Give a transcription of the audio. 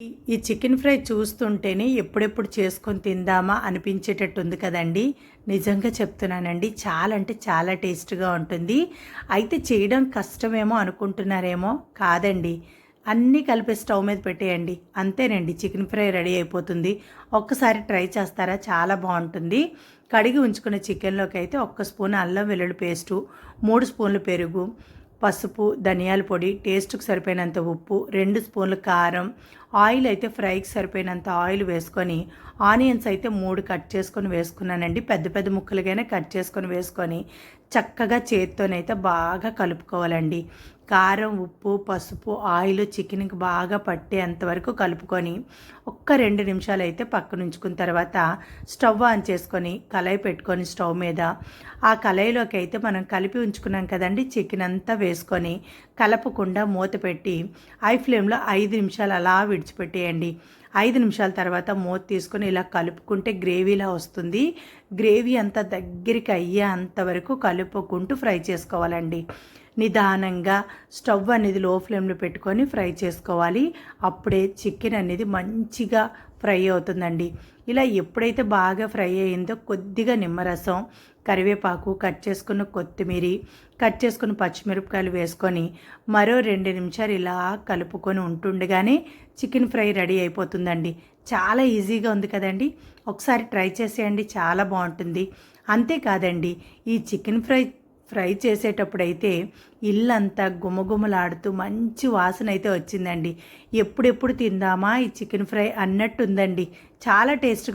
ఈ chicken fry చూస్తుంటేనే ఎప్పుడెప్పుడు చేసుకొని తిందామా అనిపించేటట్టు ఉంది కదండి. నిజంగా చెప్తున్నానండి. చాలా అంటే చాలా టేస్ట్గా ఉంటుంది. అయితే చేయడం కష్టమేమో అనుకుంటున్నారేమో? కాదండి. అన్నీ కలిపి స్టవ్ మీద పెట్టేయండి. అంతేనండి. చికెన్ ఫ్రై రెడీ అయిపోతుంది. ఒక్కసారి ట్రై చేస్తారా? చాలా బాగుంటుంది. కడిగి ఉంచుకున్న చికెన్లోకి అయితే ఒక్క స్పూన్ అల్లం వెల్లుల్లి పేస్టు మూడు స్పూన్లు పెరుగు పసుపు ధనియాల పొడి టేస్ట్కి సరిపోయినంత ఉప్పు రెండు స్పూన్లు కారం ఆయిల్ అయితే ఫ్రైకి సరిపోయినంత ఆయిల్ వేసుకొని ఆనియన్స్ అయితే మూడు కట్ చేసుకొని వేసుకున్నానండి. పెద్ద పెద్ద ముక్కలుగానే కట్ చేసుకొని వేసుకొని చక్కగా చేత్తోనైతే బాగా కలుపుకోవాలండి. కారం ఉప్పు పసుపు ఆయిల్ చికెన్కి బాగా పట్టేంత వరకు కలుపుకొని ఒక్క రెండు నిమిషాలు అయితే పక్కన ఉంచుకున్న తర్వాత స్టవ్ ఆన్ చేసుకొని కళాయి పెట్టుకొని స్టవ్ మీద ఆ కళాయిలోకి అయితే మనం కలిపి ఉంచుకున్నాం కదండి చికెన్ అంతా వేసుకొని కలపకుండా మూత పెట్టి ఐ ఫ్లేమ్లో ఐదు నిమిషాలు అలా విడిచిపెట్టేయండి. ఐదు నిమిషాల తర్వాత మూత తీసుకొని ఇలా కలుపుకుంటే గ్రేవీలా వస్తుంది. గ్రేవీ అంతా దగ్గరికి అయ్యే అంతవరకు కలుపుకుంటూ ఫ్రై చేసుకోవాలండి. నిదానంగా స్టవ్ అనేది లో ఫ్లేమ్లో పెట్టుకొని ఫ్రై చేసుకోవాలి. అప్పుడే చికెన్ అనేది మంచిగా ఫ్రై అవుతుందండి. ఇలా ఎప్పుడైతే బాగా ఫ్రై అయిందో కొద్దిగా నిమ్మరసం కరివేపాకు కట్ చేసుకున్న కొత్తిమీర కట్ చేసుకున్న పచ్చిమిరపకాయలు వేసుకొని మరో రెండు నిమిషాలు ఇలా కలుపుకొని ఉంటుండగానే చికెన్ ఫ్రై రెడీ అయిపోతుందండి. చాలా ఈజీగా ఉంది కదండి. ఒకసారి ట్రై చేసేయండి చాలా బాగుంటుంది. అంతేకాదండి ఈ చికెన్ ఫ్రై ఫ్రై చేసేటప్పుడైతే ఇల్లంతా గుమగుమలాడుతూ మంచి వాసన అయితే వచ్చిందండి. ఎప్పుడెప్పుడు తిందామా ఈ చికెన్ ఫ్రై అన్నట్టుందండి. చాలా టేస్ట్గా